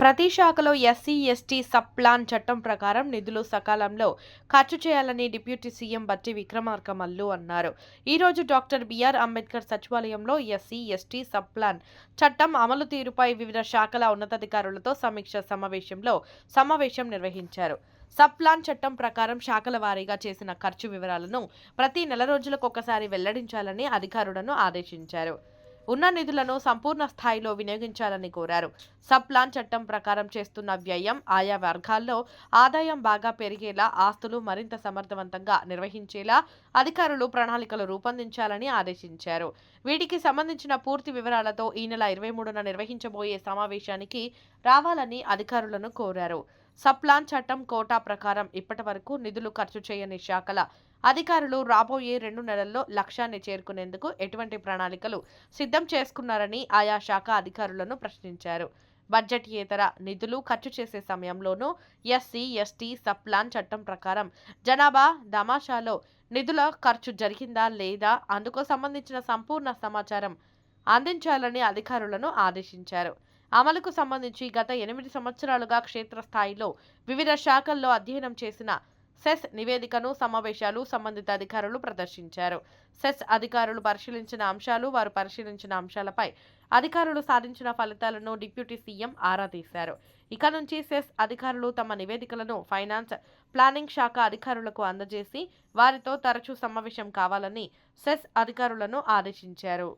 ప్రతి శాఖలో SC ST sub plan చట్టం ప్రకారం నిధులు సకాలంలో ఖర్చు చేయాలని డిప్యూటీ సీఎం బట్టి విక్రమార్క మల్లు అన్నారు. ఈ రోజు డాక్టర్ బిఆర్ అంబేద్కర్ సచివాలయంలో ఎస్సీ ఎస్టీ సబ్ ప్లాన్ చట్టం అమలు తీరుపై వివిధ శాఖల ఉన్నతాధికారులతో సమీక్ష సమావేశంలో సమావేశం నిర్వహించారు. సబ్ ప్లాన్ చట్టం ప్రకారం శాఖల వారీగా చేసిన ఖర్చు వివరాలను ప్రతి నెల రోజులకు ఒకసారి వెల్లడించాలని అధికారులను ఆదేశించారు. ఉన్న నిధులను సంపూర్ణ స్థాయిలో వినియోగించాలని కోరారు. సబ్ ప్లాన్ చట్టం ప్రకారం చేస్తున్న వ్యయం ఆయా వర్గాల్లో ఆదాయం బాగా పెరిగేలా ఆస్తులు మరింత సమర్థవంతంగా నిర్వహించేలా అధికారులు ప్రణాళికలు రూపొందించాలని ఆదేశించారు. వీటికి సంబంధించిన పూర్తి వివరాలతో ఈ నెల ఇరవై మూడున నిర్వహించబోయే సమావేశానికి రావాలని అధికారులను కోరారు. సప్లాన్ చట్టం కోటా ప్రకారం ఇప్పటి వరకు నిధులు ఖర్చు చేయని శాఖల అధికారులు రాబోయే రెండు నెలల్లో లక్ష్యాన్ని చేరుకునేందుకు ఎటువంటి ప్రణాళికలు సిద్ధం చేసుకున్నారని ఆయా శాఖ అధికారులను ప్రశ్నించారు. బడ్జెట్ ఇతర నిధులు ఖర్చు చేసే సమయంలోనూ ఎస్సీ ఎస్టీ సప్లాన్ చట్టం ప్రకారం జనాభా దమాషాలో నిధుల ఖర్చు జరిగిందా లేదా అందుకు సంబంధించిన సంపూర్ణ సమాచారం అందించాలని అధికారులను ఆదేశించారు. అమలుకు సంబంధించి గత ఎనిమిది సంవత్సరాలుగా క్షేత్రస్థాయిలో వివిధ శాఖల్లో అధ్యయనం చేసిన సెస్ నివేదికను సమావేశాలు సంబంధిత అధికారులు ప్రదర్శించారు. సెస్ అధికారులు పరిశీలించిన అంశాలు వారు పరిశీలించిన అంశాలపై అధికారులు సాధించిన ఫలితాలను డిప్యూటీ సీఎం ఆరా తీశారు. ఇక నుంచి సెస్ అధికారులు తమ నివేదికలను ఫైనాన్స్ ప్లానింగ్ శాఖ అధికారులకు అందజేసి వారితో తరచూ సమావేశం కావాలని సెస్ అధికారులను ఆదేశించారు.